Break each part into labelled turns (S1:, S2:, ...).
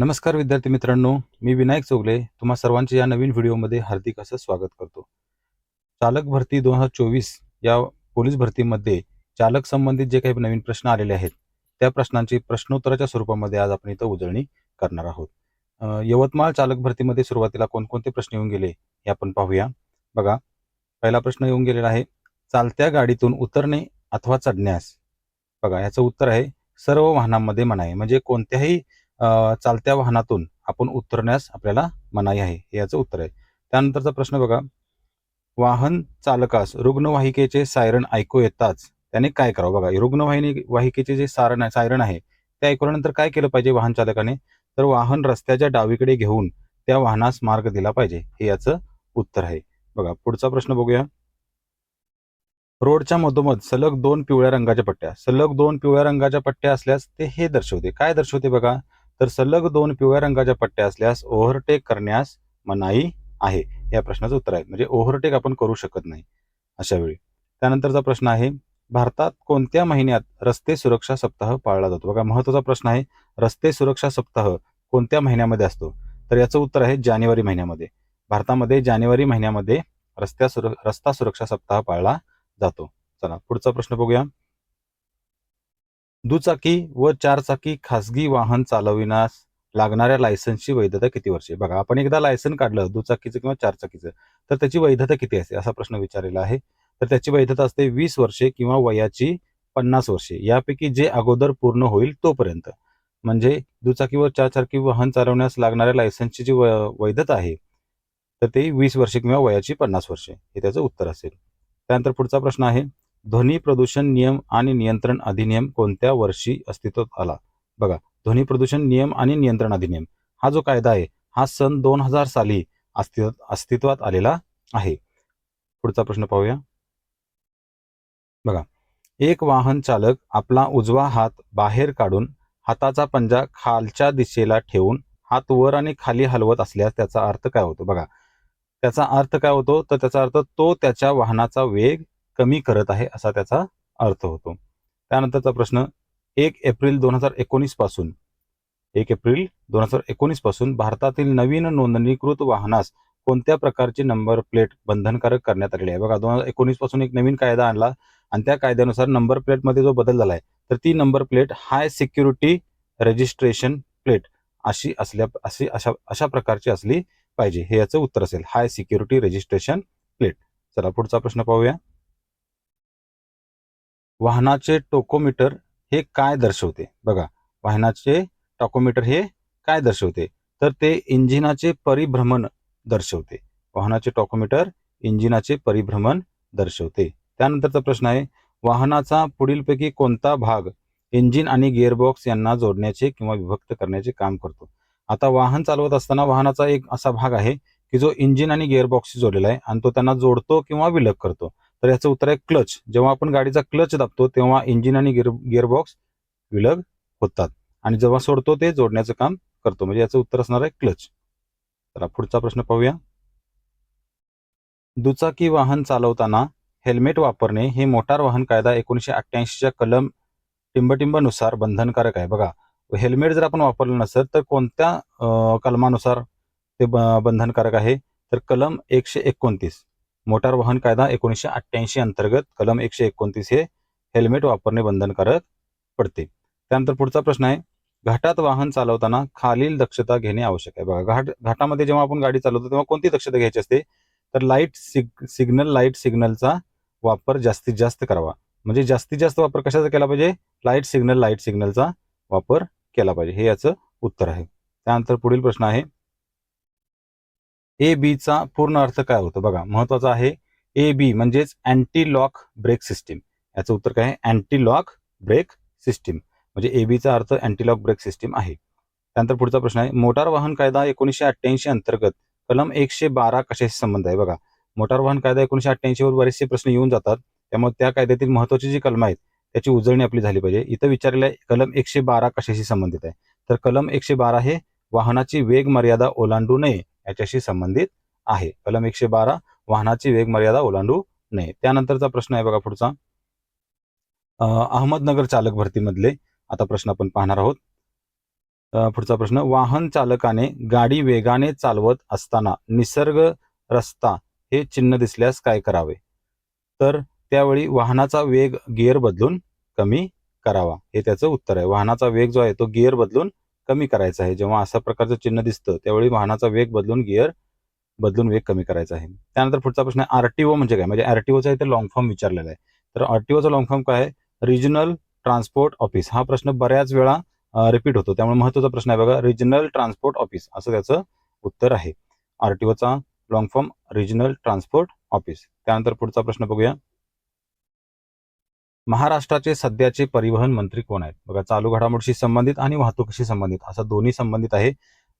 S1: नमस्कार विद्यार्थी मित्रांनो मी विनायक चौगले तुम्हा सर्वांचे या नवीन व्हिडिओमध्ये हार्दिक असं स्वागत करतो. चालक भरती दोन हजार चोवीस या पोलीस भरतीमध्ये चालक संबंधित जे काही नवीन प्रश्न आलेले आहेत त्या प्रश्नांची प्रश्नोत्तराच्या स्वरूपामध्ये आज आपण इथं उजळणी करणार आहोत. यवतमाळ चालक भरतीमध्ये सुरुवातीला कोणकोणते प्रश्न येऊन गेले हे आपण पाहूया. बघा पहिला प्रश्न येऊन गेलेला आहे चालत्या गाडीतून उतरणे अथवा चढण्यास? बघा याचं उत्तर आहे सर्व वाहनांमध्ये म्हणाय म्हणजे कोणत्याही चालत्या वाहनातून आपण उतरण्यास आपल्याला मनाई आहे हे याचं उत्तर आहे. त्यानंतरचा प्रश्न बघा. वाहन चालकास रुग्णवाहिकेचे सायरन ऐकू येताच त्याने काय करावं? बघा रुग्णवाहिनी वाहिकेचे जे सारण सायरण सायरन आहे ते ऐकल्यानंतर काय केलं पाहिजे वाहन चालकाने? तर वाहन रस्त्याच्या डावीकडे घेऊन त्या वाहनास मार्ग दिला पाहिजे हे याचं उत्तर आहे. बघा पुढचा प्रश्न बघूया. रोडच्या मधोमध सलग दोन पिवळ्या रंगाच्या पट्ट्या. सलग दोन पिवळ्या रंगाच्या पट्ट्या असल्यास ते हे दर्शवते. काय दर्शवते बघा? तर सलग दोन पिवळ्या रंगाच्या पट्ट्या असल्यास ओव्हरटेक करण्यास मनाई आहे. या प्रश्नाचं उत्तर आहे. म्हणजे ओव्हरटेक आपण करू शकत नाही अशा वेळी. त्यानंतरचा प्रश्न आहे भारतात कोणत्या महिन्यात रस्ते सुरक्षा सप्ताह पाळला जातो? बघा महत्त्वाचा प्रश्न आहे रस्ते सुरक्षा सप्ताह कोणत्या महिन्यामध्ये असतो? तर याचं उत्तर आहे जानेवारी महिन्यामध्ये. भारतामध्ये जानेवारी महिन्यामध्ये रस्त्या सुर रस्ता सुरक्षा सप्ताह पाळला जातो. चला पुढचा प्रश्न बघूया. दुचाकी व चारचाकी खासगी वाहन चालविण्यास लागणाऱ्या लायसन्सची वैधता किती वर्षे? बघा आपण एकदा लायसन काढलं दुचाकीचं किंवा चारचाकीचं तर त्याची वैधता किती असते? असा प्रश्न विचारलेला आहे. तर त्याची वैधता असते वीस वर्षे किंवा वयाची पन्नास वर्षे. यापैकी जे अगोदर पूर्ण होईल तोपर्यंत. म्हणजे दुचाकी व चारचाकी वाहन चालवण्यास लागणाऱ्या लायसन्सची जी वैधता आहे तर ते वीस वर्षे किंवा वयाची पन्नास वर्षे. हे त्याचं उत्तर असेल. त्यानंतर पुढचा प्रश्न आहे. ध्वनी प्रदूषण नियम आणि नियंत्रण अधिनियम कोणत्या वर्षी अस्तित्वात आला? बघा ध्वनी प्रदूषण नियम आणि नियंत्रण अधिनियम. हा जो कायदा आहे हा सन दोन हजार साली अस्तित्वात अस्तित्वात आलेला आहे. पुढचा प्रश्न पाहूया. बघा एक वाहन चालक आपला उजवा हात बाहेर काढून हाताचा पंजा खालच्या दिशेला ठेवून हात वर आणि खाली हलवत असल्यास त्याचा अर्थ काय होतो? बघा त्याचा अर्थ काय होतो? तर त्याचा अर्थ तो त्याच्या वाहनाचा वेग कमी करत आहे असा त्याचा अर्थ होतो. त्यानंतरचा प्रश्न एक एप्रिल दोन हजार एकोणीसपासून एक एप्रिल दोन हजार एकोणीसपासून भारतातील नवीन नोंदणीकृत वाहनास कोणत्या प्रकारची नंबर प्लेट बंधनकारक करण्यात आलेली आहे? बघा दोन हजार एकोणीसपासून एक नवीन कायदा आणला आणि त्या कायद्यानुसार नंबर प्लेटमध्ये जो बदल झाला आहे तर ती number plate high security registration plate अशी असल्या अशी अशा अशा प्रकारची असली पाहिजे. हे याचं उत्तर असेल हाय सिक्युरिटी रजिस्ट्रेशन प्लेट. चला पुढचा प्रश्न पाहूया. वाहनाचे टोकोमीटर हे काय दर्शवते? बघा वाहनाचे टॉकोमीटर हे काय दर्शवते? तर ते इंजिनाचे परिभ्रमण दर्शवते. वाहनाचे टॉकोमीटर इंजिनाचे परिभ्रमण दर्शवते. त्यानंतरचा प्रश्न आहे वाहनाचा पुढीलपैकी कोणता भाग इंजिन आणि गिअरबॉक्स यांना जोडण्याचे किंवा विभक्त करण्याचे काम करतो? आता वाहन चालवत असताना वाहनाचा एक असा भाग आहे की जो इंजिन आणि गिअरबॉक्सशी जोडलेला आहे आणि तो त्यांना जोडतो किंवा विलग करतो. तर याचं उत्तर आहे क्लच. जेव्हा आपण गाडीचा क्लच दाबतो तेव्हा इंजिन आणि गिअर गिअरबॉक्स विलग होतात. आणि जेव्हा सोडतो ते जोडण्याचं काम करतो. म्हणजे याचं उत्तर असणार आहे क्लच. तर पुढचा प्रश्न पाहूया. दुचाकी वाहन चालवताना हेल्मेट वापरणे हे मोटार वाहन कायदा एकोणीशे अठ्ठ्याऐंशीच्या कलम टिंबटिंबानुसार बंधनकारक आहे. बघा हेल्मेट जर आपण वापरलं नसेल तर कोणत्या कलमानुसार ते बंधनकारक आहे? तर कलम एकशे एकोणतीस. मोटार वाहन कायदा एकोणीसशे अठ्ठ्याऐंशी अंतर्गत कलम एकशे एकोणतीस हे हेल्मेट वापरणे बंधनकारक पडते. त्यानंतर पुढचा प्रश्न आहे घाटात वाहन चालवताना खालील दक्षता घेणे आवश्यक आहे. बघा घाट घाटामध्ये जेव्हा आपण गाडी चालवतो तेव्हा कोणती दक्षता घ्यायची असते? तर लाइट सिग सिग्नल लाइट सिग्नलचा वापर जास्तीत जास्त करावा. म्हणजे जास्तीत जास्त वापर कशाचा केला पाहिजे? लाइट सिग्नल लाइट सिग्नलचा वापर केला पाहिजे. हे याचं उत्तर आहे. त्यानंतर पुढील प्रश्न आहे ए बीचा पूर्ण अर्थ काय होतो? बघा महत्त्वाचा आहे ए बी म्हणजेच अँटी लॉक ब्रेक सिस्टीम याचं उत्तर काय आहे? अँटी लॉक ब्रेक सिस्टीम म्हणजे ए बीचा अर्थ अँटी लॉक ब्रेक सिस्टीम आहे. त्यानंतर पुढचा प्रश्न आहे मोटार वाहन कायदा एकोणीसशे अठ्ठ्याऐंशी अंतर्गत कलम एकशे बारा कशाशी संबंध आहे? बघा मोटार वाहन कायदा एकोणीशे अठ्ठ्याऐंशी वर बरेचसे प्रश्न येऊन जातात. त्यामुळे त्या कायद्यातील महत्वाची जी कलम आहेत त्याची उजळणी आपली झाली पाहिजे. इथं विचारलेलं आहे कलम एकशे बारा कशाशी संबंधित आहे? तर कलम एकशे बारा हे वाहनाची वेग मर्यादा ओलांडू नये. याच्याशी संबंधित आहे. कलम एकशे बारा वाहनाची वेग मर्यादा ओलांडू नये. त्यानंतरचा प्रश्न आहे बघा पुढचा. अहमदनगर चालक भरतीमधले आता प्रश्न आपण पाहणार आहोत. पुढचा प्रश्न वाहन चालकाने गाडी वेगाने चालवत असताना निसर्ग रस्ता हे चिन्ह दिसल्यास काय करावे? तर त्यावेळी वाहनाचा वेग गिअर बदलून कमी करावा. हे त्याचं उत्तर आहे. वाहनाचा वेग जो आहे तो गिअर बदलून कमी करायचा आहे. जेव्हा अशा प्रकारचं चिन्ह दिसतं त्यावेळी वाहनाचा वेग बदलून गिअर बदलून वेग कमी करायचा आहे. त्यानंतर पुढचा प्रश्न आहे आरटीओ म्हणजे काय? म्हणजे आरटीओचा इथे लॉंग फॉर्म विचारलेला आहे. तर आरटीओचा लॉंग फॉर्म काय आहे? रिजनल ट्रान्सपोर्ट ऑफिस हा प्रश्न बऱ्याच वेळा रिपीट होतो. त्यामुळे महत्त्वाचा प्रश्न आहे बघा रिजनल ट्रान्सपोर्ट ऑफिस असं त्याचं उत्तर आहे. आरटीओचा long form regional transport office त्यानंतर पुढचा प्रश्न बघूया. महाराष्ट्राचे सध्याचे परिवहन मंत्री कोण आहेत? बघा चालू घडामोडीशी संबंधित आणि वाहतुकीशी संबंधित असं दोन्ही संबंधित आहे.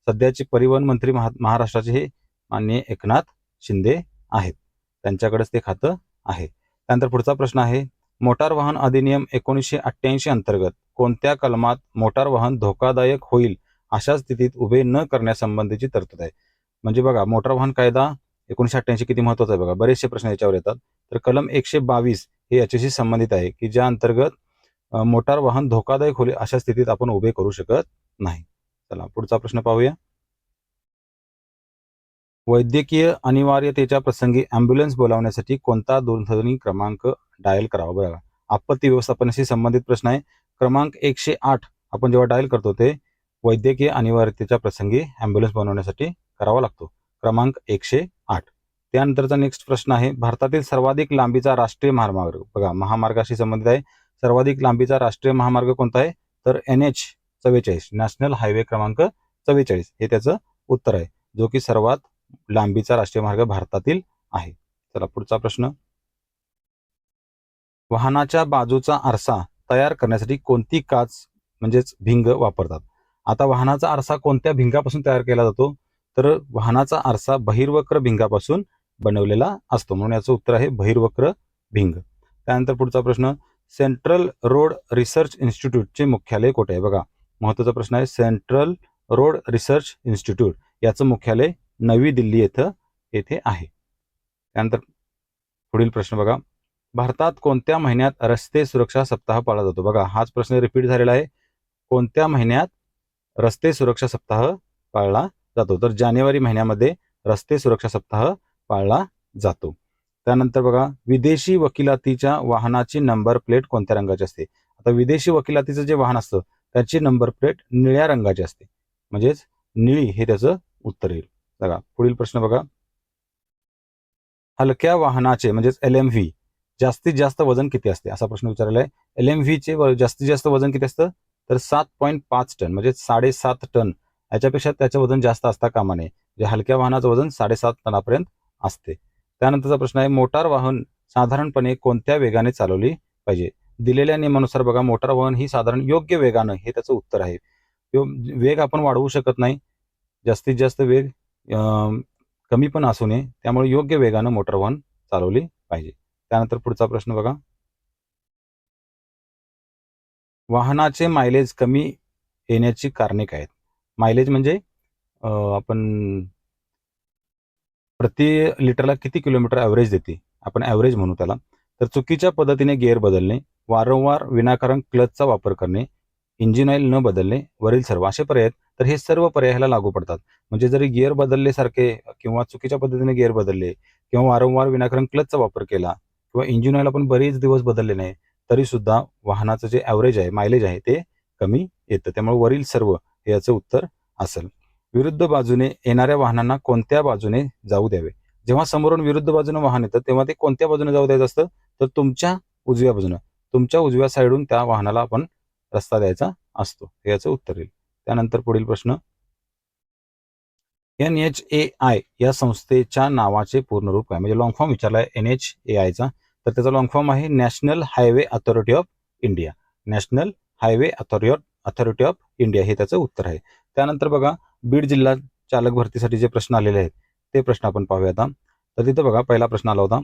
S1: सध्याचे परिवहन मंत्री महा- महाराष्ट्राचे हे माननीय एकनाथ शिंदे आहेत. त्यांच्याकडेच ते खातं आहे. त्यानंतर पुढचा प्रश्न आहे मोटार वाहन अधिनियम एकोणीसशे अठ्ठ्याऐंशी अंतर्गत कोणत्या कलमात मोटार वाहन धोकादायक होईल अशा स्थितीत उभे न करण्यासंबंधीची तरतूद आहे? म्हणजे बघा मोटार वाहन कायदा एकोणीसशे अठ्ठ्याऐंशी किती महत्त्वाचा आहे? बघा बरेचसे प्रश्न याच्यावर येतात. तर कलम एकशे बावीस हे याच्याशी संबंधित आहे की ज्या अंतर्गत मोटार वाहन धोकादायक होईल अशा स्थितीत आपण उभे करू शकत नाही. चला पुढचा प्रश्न पाहूया. वैद्यकीय अनिवार्यतेच्या प्रसंगी अँब्युलन्स बोलावण्यासाठी कोणता दूरध्वनी क्रमांक डायल करावा? बघा आपत्ती व्यवस्थापनाशी संबंधित प्रश्न आहे. क्रमांक एकशे आठ आपण जेव्हा डायल करतो ते वैद्यकीय अनिवार्यतेच्या प्रसंगी अँब्युलन्स बनवण्यासाठी करावा लागतो. क्रमांक एकशे त्यानंतरचा नेक्स्ट प्रश्न आहे भारतातील सर्वाधिक लांबीचा राष्ट्रीय महामार्ग. बघा महामार्गाशी संबंधित आहे. सर्वाधिक लांबीचा राष्ट्रीय महामार्ग कोणता आहे? तर एन एच चव्वेचाळीस नॅशनल हायवे क्रमांक चव्वेचाळीस. हे त्याचं उत्तर आहे जो की सर्वात लांबीचा राष्ट्रीय मार्ग भारतातील आहे. चला पुढचा प्रश्न. वाहनाच्या बाजूचा आरसा तयार करण्यासाठी कोणती काच म्हणजेच भिंग वापरतात? आता वाहनाचा आरसा कोणत्या भिंगापासून तयार केला जातो? तर वाहनाचा आरसा बहिर्वक्र भिंगापासून बनवलेला असतो. म्हणून याचं उत्तर आहे बहिर्वक्र भिंग. त्यानंतर पुढचा प्रश्न सेंट्रल रोड रिसर्च इन्स्टिट्यूटचे मुख्यालय कुठे आहे? बघा महत्त्वाचा प्रश्न आहे सेंट्रल रोड रिसर्च इन्स्टिट्यूट याचं मुख्यालय नवी दिल्ली येथं येथे आहे. त्यानंतर पुढील प्रश्न बघा भारतात कोणत्या महिन्यात रस्ते सुरक्षा सप्ताह पाळला जातो? बघा हाच प्रश्न रिपीट झालेला आहे. कोणत्या महिन्यात रस्ते सुरक्षा सप्ताह पाळला जातो? तर जानेवारी महिन्यामध्ये रस्ते सुरक्षा सप्ताह पाळला जातो. त्यानंतर बघा विदेशी वकिलातीच्या वाहनाची नंबर प्लेट कोणत्या रंगाची असते? आता विदेशी वकिलातीचं जे वाहन असतं त्याची नंबर प्लेट निळ्या रंगाची असते. म्हणजेच निळी हे त्याचं उत्तर येईल. बघा पुढील प्रश्न बघा. हलक्या वाहनाचे म्हणजेच एल एम व्ही जास्तीत जास्त वजन किती असते? असा प्रश्न विचारलेला आहे एल एम व्हीचे जास्तीत जास्त वजन किती असतं? तर सात पॉईंट पाच टन म्हणजे साडेसात टन. याच्यापेक्षा त्याचं वजन जास्त असता कामा नये. म्हणजे हलक्या वाहनाचं वजन साडेसात टनापर्यंत असते. त्यानंतरचा प्रश्न आहे मोटार वाहन साधारणपणे कोणत्या वेगाने चालवली पाहिजे? दिलेल्या नियमानुसार बघा मोटार वाहन ही साधारण योग्य वेगानं हे त्याचं उत्तर आहे. वेग आपण वाढवू शकत नाही. जास्तीत जास्त वेग कमी पण असू नये. त्यामुळे योग्य वेगानं मोटार वाहन चालवली पाहिजे. त्यानंतर पुढचा प्रश्न बघा. वाहनाचे मायलेज कमी येण्याची कारणे काय आहेत? मायलेज म्हणजे आपण प्रति लिटरला किती किलोमीटर ॲव्हरेज देते? आपण ॲव्हरेज म्हणू त्याला. तर चुकीच्या पद्धतीने गिअर बदलणे वारंवार विनाकारण क्लचचा वापर करणे इंजिन ऑइल न बदलणे वरील सर्व असे पर्याय आहेत. तर हे सर्व पर्यायाला लागू पडतात. म्हणजे जरी गिअर बदलले सारखे किंवा चुकीच्या पद्धतीने गिअर बदलले किंवा वारंवार विनाकारण क्लचचा वापर केला किंवा इंजिन ऑइल आपण बरेच दिवस बदलले नाही तरी सुद्धा वाहनाचं जे ॲव्हरेज आहे मायलेज आहे ते कमी येतं. त्यामुळे वरील सर्व याचं उत्तर असेल. विरुद्ध बाजूने येणाऱ्या वाहनांना कोणत्या बाजूने जाऊ द्यावे? जेव्हा समोरून विरुद्ध बाजूने वाहन येतं तेव्हा ते कोणत्या बाजूने जाऊ द्यायचं असतं? तर तुमच्या उजव्या बाजूने तुमच्या उजव्या साईडून त्या वाहनाला आपण रस्ता द्यायचा असतो. याचं उत्तर येईल. त्यानंतर पुढील प्रश्न. एन एच ए आय या संस्थेच्या नावाचे पूर्ण रूप काय? म्हणजे लॉंग फॉर्म विचारलाय एन एच ए आयचा तर त्याचा लॉंग फॉर्म आहे national highway authority of India national highway authority authority of India हे त्याचं उत्तर आहे. त्यानंतर बघा बीड जिल्हा चालक भरतीसाठी जे प्रश्न आलेले आहेत ते प्रश्न आपण पाहूया आता तर तिथं बघा पहिला प्रश्न आला होता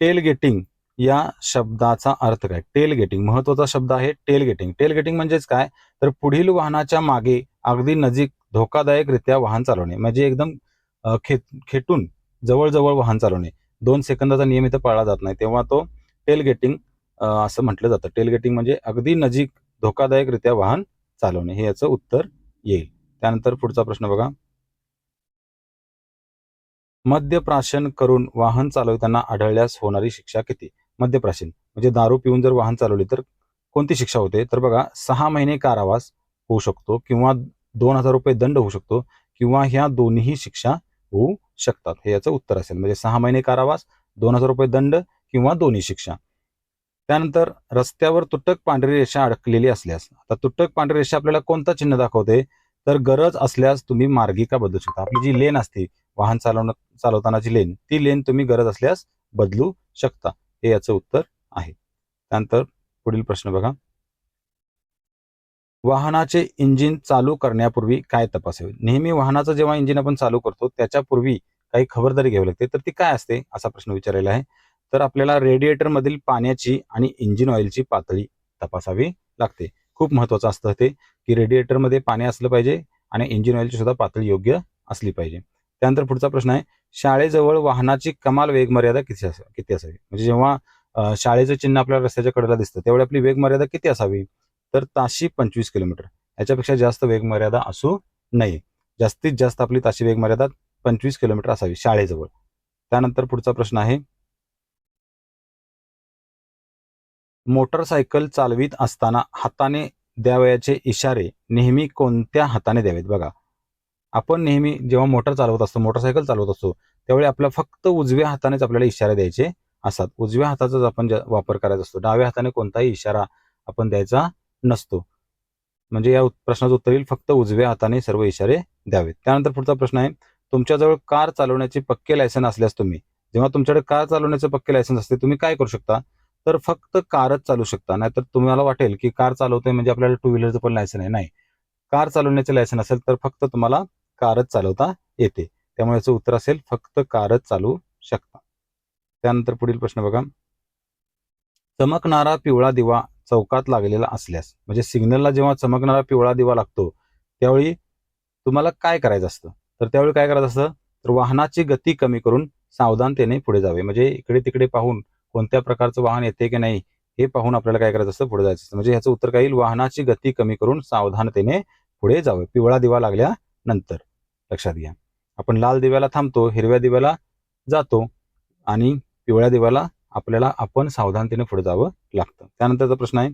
S1: टेल गेटिंग या शब्दाचा अर्थ काय? टेल गेटिंग महत्त्वाचा शब्द आहे टेल गेटिंग टेल गेटिंग म्हणजेच काय? तर पुढील वाहनाच्या मागे अगदी नजीक धोकादायकरित्या वाहन चालवणे म्हणजे एकदम खे खेटून जवळजवळ वाहन चालवणे. दोन सेकंदाचा नियम इथं पाळला जात नाही. तेव्हा तो टेल गेटिंग असं म्हटलं जातं. टेल गेटिंग म्हणजे अगदी नजीक धोकादायकरित्या वाहन चालवणे. हे याचं उत्तर येईल. त्यानंतर पुढचा प्रश्न बघा. मद्यप्राशन करून वाहन चालवताना आढळल्यास होणारी शिक्षा किती? मद्यप्राशन म्हणजे दारू पिऊन जर वाहन चालवले तर कोणती शिक्षा होते? तर बघा सहा महिने कारावास होऊ शकतो किंवा दोन हजार रुपये दंड होऊ शकतो किंवा ह्या दोन्ही शिक्षा होऊ शकतात. हे याचं उत्तर असेल. म्हणजे सहा महिने कारावास दोन हजार रुपये दंड किंवा दोन्ही शिक्षा. त्यानंतर रस्त्यावर तुटक पांढरी रेषा अडकलेली असल्यास आता तुटक पांढरी रेषा आपल्याला कोणता चिन्ह दाखवते? तर गरज असल्यास तुम्ही मार्गिका बदलू शकता? आपली जी लेन असते वाहन चालवणं चालवतानाची लेन ती लेन तुम्ही गरज असल्यास बदलू शकता. हे याचं उत्तर आहे. त्यानंतर पुढील प्रश्न बघा. वाहनाचे इंजिन चालू करण्यापूर्वी काय तपासावे? नेहमी वाहनाचं जेव्हा इंजिन आपण चालू करतो त्याच्यापूर्वी काही खबरदारी घ्यावी लागते. तर ती काय असते? असा प्रश्न विचारलेला आहे. तर आपल्याला रेडिएटर मधील पाण्याची आणि इंजिन ऑइलची पातळी तपासावी लागते. खूप महत्वाचं असतं ते की रेडिएटरमध्ये पाणी असलं पाहिजे आणि इंजिन ऑइलची सुद्धा पातळी योग्य असली पाहिजे. त्यानंतर पुढचा प्रश्न आहे शाळेजवळ वाहनाची कमाल वेग मर्यादा किती असा किती असावी? म्हणजे जेव्हा शाळेचं चिन्ह आपल्याला रस्त्याच्या कडेला दिसतं त्यावेळी आपली वेग मर्यादा किती असावी? तर ताशी पंचवीस किलोमीटर. याच्यापेक्षा जास्त वेग मर्यादा असू नये. जास्तीत जास्त आपली ताशी वेग मर्यादा पंचवीस किलोमीटर असावी शाळेजवळ. त्यानंतर पुढचा प्रश्न आहे मोटरसायकल चालवित असताना हाताने द्यावयाचे इशारे नेहमी कोणत्या हाताने द्यावेत? बघा आपण नेहमी जेव्हा मोटर चालवत असतो मोटरसायकल चालवत असतो त्यावेळी आपल्या फक्त उजव्या हातानेच आपल्याला इशारे द्यायचे असतात. उजव्या हाताचाच आपण वापर करायचा असतो डाव्या हाताने कोणताही इशारा आपण द्यायचा नसतो. म्हणजे या प्रश्नाचं उत्तर येईल फक्त उजव्या हाताने सर्व इशारे द्यावेत. त्यानंतर पुढचा प्रश्न आहे तुमच्याजवळ कार चालवण्याचे पक्के लायसन असल्यास तुम्ही जेव्हा तुमच्याकडे कार चालवण्याचं पक्के लायसन्स असते तुम्ही काय करू शकता? तर फक्त कारच चालू शकता. नाहीतर तुम्हाला वाटेल की कार चालवतोय म्हणजे आपल्याला टू व्हीलरचं पण लायसन आहे. नाही. कार चालवण्याचे लायसन असेल तर फक्त तुम्हाला कारच चालवता येते. त्यामुळे याचं उत्तर असेल फक्त कारच चालू शकता. त्यानंतर पुढील प्रश्न बघा. चमकणारा पिवळा दिवा चौकात लागलेला असल्यास म्हणजे सिग्नलला जेव्हा चमकणारा पिवळा दिवा लागतो त्यावेळी तुम्हाला काय करायचं असतं? तर त्यावेळी काय करायचं असतं? तर वाहनाची गती कमी करून सावधानतेने पुढे जावे. म्हणजे इकडे तिकडे पाहून कोणत्या प्रकारचं वाहन येते की नाही हे पाहून आपल्याला काय करायचं असतं पुढे जायचं असतं. म्हणजे ह्याचं उत्तर काय येईल वाहनाची गती कमी करून सावधानतेने पुढे जावे. पिवळा दिवा लागल्यानंतर. लक्षात घ्या. आपण लाल दिव्याला थांबतो हिरव्या दिव्याला जातो आणि पिवळ्या दिव्याला आपल्याला आपण सावधानतेने पुढे जावं लागतं. त्यानंतरचा प्रश्न आहे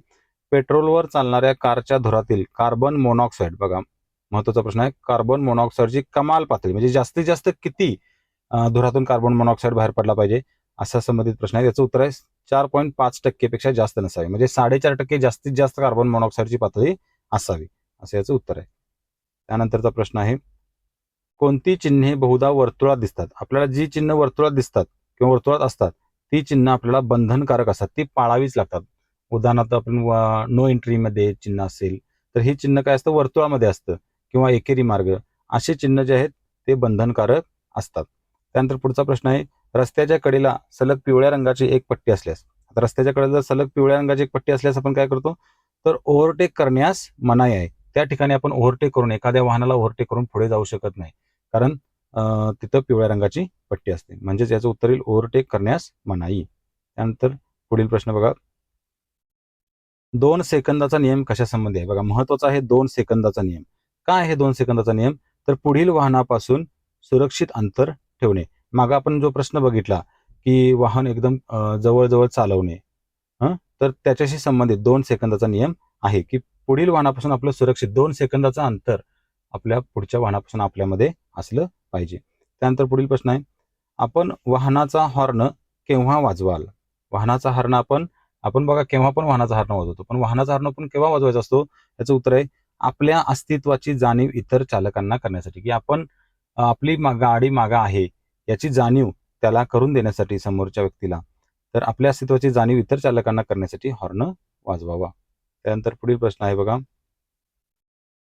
S1: पेट्रोलवर चालणाऱ्या कारच्या धुरातील कार्बन मोनॉक्साईड. बघा महत्त्वाचा प्रश्न आहे कार्बन मोनॉक्साईडची कमाल पातळी. म्हणजे जास्तीत जास्त किती धुरातून कार्बन मोनॉक्साईड बाहेर पडला पाहिजे? असा संबंधित प्रश्न आहे. याचं उत्तर आहे चार पॉईंट पाच टक्केपेक्षा जास्त नसावे. म्हणजे साडेचार टक्के जास्तीत जास्त कार्बन मोनॉक्साईडची पातळी असावी. असं याचं उत्तर आहे. त्यानंतरचा प्रश्न आहे कोणती चिन्हे बहुधा वर्तुळात दिसतात? आपल्याला जी चिन्ह वर्तुळात दिसतात किंवा वर्तुळात असतात ती चिन्ह आपल्याला बंधनकारक असतात. ती पाळावीच लागतात. उदाहरणार्थ आपण नो एंट्रीमध्ये चिन्ह असेल तर हे चिन्ह काय असतं? वर्तुळामध्ये असतं किंवा एकेरी मार्ग. असे चिन्ह जे आहेत ते बंधनकारक असतात. त्यानंतर पुढचा प्रश्न आहे रस्त्याच्या कडेला सलग पिवळ्या रंगाची एक पट्टी असल्यास. आता रस्त्याच्या कडेला जर सलग पिवळ्या रंगाची एक पट्टी असल्यास आपण काय करतो? तर ओव्हरटेक करण्यास मनाई आहे. त्या ठिकाणी आपण ओव्हरटेक करून एखाद्या वाहनाला ओव्हरटेक करून पुढे जाऊ शकत नाही. कारण तिथं पिवळ्या रंगाची पट्टी असते. म्हणजेच याचं उत्तर येईल ओव्हरटेक करण्यास मनाई. त्यानंतर पुढील प्रश्न बघा. दोन सेकंदाचा नियम कशा संबंधी आहे? बघा महत्त्वाचा आहे दोन सेकंदाचा नियम. काय आहे दोन सेकंदाचा नियम? तर पुढील वाहनापासून सुरक्षित अंतर ठेवणे. मागा आपण जो प्रश्न बघितला की वाहन एकदम जवळजवळ चालवणे तर त्याच्याशी संबंधित दोन सेकंदाचा नियम आहे की पुढील वाहनापासून आपलं सुरक्षित दोन सेकंदाचं अंतर आपल्या पुढच्या वाहनापासून आपल्यामध्ये असलं पाहिजे. त्यानंतर पुढील प्रश्न आहे आपण वाहनाचा हॉर्न केव्हा वाजवाल? वाहनाचा हॉर्न आपण आपण बघा केव्हा पण वाहनाचा हॉर्न वाजवतो पण वाहनाचा हॉर्न पण केव्हा वाजवायचा असतो? याचं उत्तर आहे आपल्या अस्तित्वाची जाणीव इतर चालकांना करण्यासाठी की आपण आपली मा- गाडी मागा आहे याची जाणीव त्याला करून देण्यासाठी समोरच्या व्यक्तीला. तर आपल्या अस्तित्वाची जाणीव इतर चालकांना करण्यासाठी हॉर्न वाजवावा. त्यानंतर पुढील प्रश्न आहे बघा.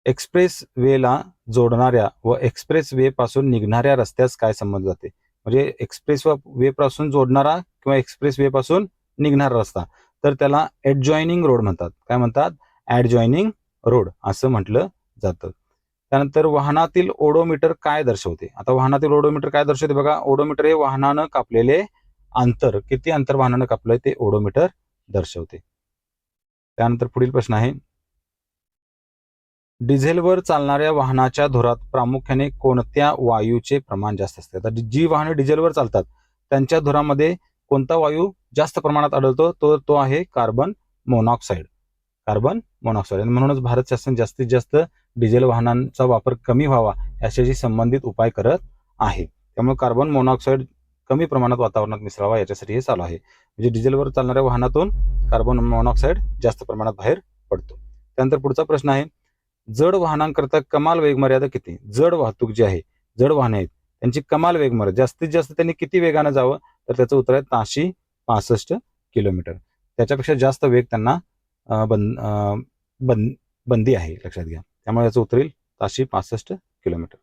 S1: एक्सप्रेस वेला जोडणाऱ्या व एक्सप्रेस वे पासून निघणाऱ्या रस्त्यास काय संबंध जाते? म्हणजे एक्सप्रेस वे पासून जोडणारा किंवा एक्सप्रेस वे पासून निघणारा रस्ता. तर त्याला ऍडजॉईनिंग रोड म्हणतात. काय म्हणतात? ऍडजॉईनिंग रोड असं म्हटलं जातं. त्यानंतर वाहनातील ओडोमीटर काय दर्शवते? आता वाहनातील ओडोमीटर काय दर्शवते बघा. ओडोमीटर हे वाहनानं कापलेले अंतर किती अंतर वाहनानं कापलंय ते ओडोमीटर दर्शवते. त्यानंतर पुढील प्रश्न आहे. डिझेलवर चालणाऱ्या वाहनाच्या धुरात प्रामुख्याने कोणत्या वायूचे प्रमाण जास्त असते? आता जी वाहने डिझेलवर चालतात त्यांच्या धुरामध्ये कोणता वायू जास्त प्रमाणात आढळतो? तो तो आहे कार्बन मोनॉक्साईड. Carbon monoxide. आणि म्हणूनच भारत शासन जास्तीत जास्त डिझेल वाहनांचा वापर कमी व्हावा याच्याशी संबंधित उपाय करत आहे. त्यामुळे कार्बन मोनॉक्साईड कमी प्रमाणात वातावरणात मिसळावा याच्यासाठी हे चालू आहे. म्हणजे डिझेलवर चालणाऱ्या वाहनातून कार्बन मोनॉक्साईड जास्त प्रमाणात बाहेर पडतो. त्यानंतर पुढचा प्रश्न आहे जड वाहनांकरता कमाल वेग मर्यादा किती? जड वाहतूक जी आहे जड वाहने आहेत त्यांची कमाल वेग मर्यादा जास्तीत जास्त त्यांनी किती वेगानं जावं? तर त्याचं उत्तर आहे ताशी पासष्ट किलोमीटर. त्याच्यापेक्षा जास्त वेग त्यांना बंद बंद बंदी आहे लक्षात घ्या. त्यामुळे याचं उत्तर येईल ताशी पासष्ट किलोमीटर.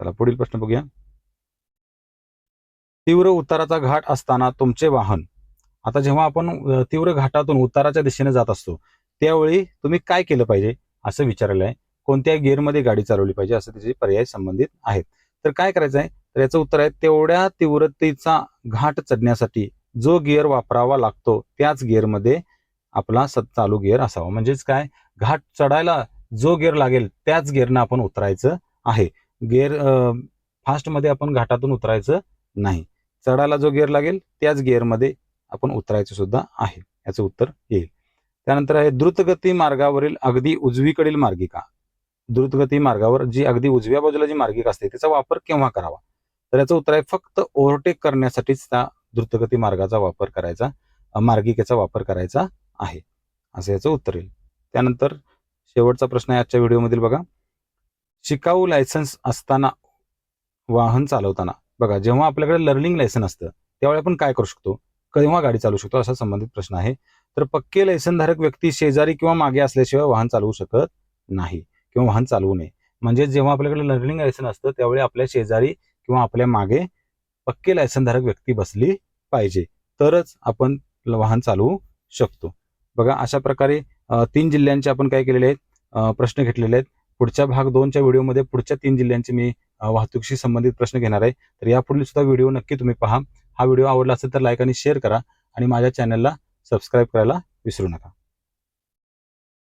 S1: चला पुढील प्रश्न बघूया. तीव्र उताराचा घाट असताना तुमचे वाहन. आता जेव्हा आपण तीव्र घाटातून उताराच्या दिशेने जात असतो त्यावेळी तुम्ही काय केलं पाहिजे? असं विचारलं आहे कोणत्या गिअरमध्ये गाडी चालवली पाहिजे असं त्याचे पर्याय संबंधित आहेत. तर काय करायचं आहे? तर याचं उत्तर आहे तेवढ्या तीव्रतेचा घाट चढण्यासाठी जो गिअर वापरावा लागतो त्याच गिअरमध्ये आपला स चालू गिअर असावा. म्हणजेच काय? घाट चढायला जो गिअर लागेल त्याच गिअरनं आपण उतरायचं आहे. गिअर फास्टमध्ये आपण घाटातून उतरायचं नाही. चढायला जो गिअर लागेल त्याच गिअरमध्ये आपण उतरायचं सुद्धा आहे. याचं उत्तर येईल. त्यानंतर आहे द्रुतगती मार्गावरील अगदी उजवीकडील मार्गिका. द्रुतगती मार्गावर जी अगदी उजव्या बाजूला जी मार्गिका असते त्याचा वापर केव्हा करावा? तर याचं उत्तर आहे फक्त ओव्हरटेक करण्यासाठीच त्या द्रुतगती मार्गाचा वापर करायचा मार्गिकेचा वापर करायचा आहे. असं याचं उत्तर येईल. त्यानंतर शेवटचा प्रश्न आहे आजच्या व्हिडिओमधील बघा. शिकाऊ लायसन्स असताना वाहन चालवताना बघा जेव्हा आपल्याकडे लर्निंग लायसन असतं त्यावेळी आपण काय करू शकतो? केव्हा गाडी चालवू शकतो? असा संबंधित प्रश्न आहे. तर पक्के लायसनधारक व्यक्ती शेजारी किंवा मागे असल्याशिवाय वाहन चालवू शकत नाही किंवा वाहन चालवू नये. म्हणजे जेव्हा आपल्याकडे लर्निंग लायसन असतं त्यावेळी आपल्या शेजारी किंवा आपल्या मागे पक्के लायसनधारक व्यक्ती बसली पाहिजे. तरच आपण वाहन चालवू शकतो. बघा अशा प्रकारे तीन जिल्ह्यांचे आपण काय केलेले आहेत? प्रश्न घेतलेले आहेत. पुढच्या भाग दोनच्या व्हिडिओमध्ये पुढच्या तीन जिल्ह्यांचे मी वाहतुकीशी संबंधित प्रश्न घेणार आहे. तर यापुढील सुद्धा व्हिडिओ नक्की तुम्ही पहा. हा व्हिडिओ आवडला असेल तर लाईक आणि शेअर करा आणि माझ्या चॅनलला सबस्क्राईब करायला विसरू नका.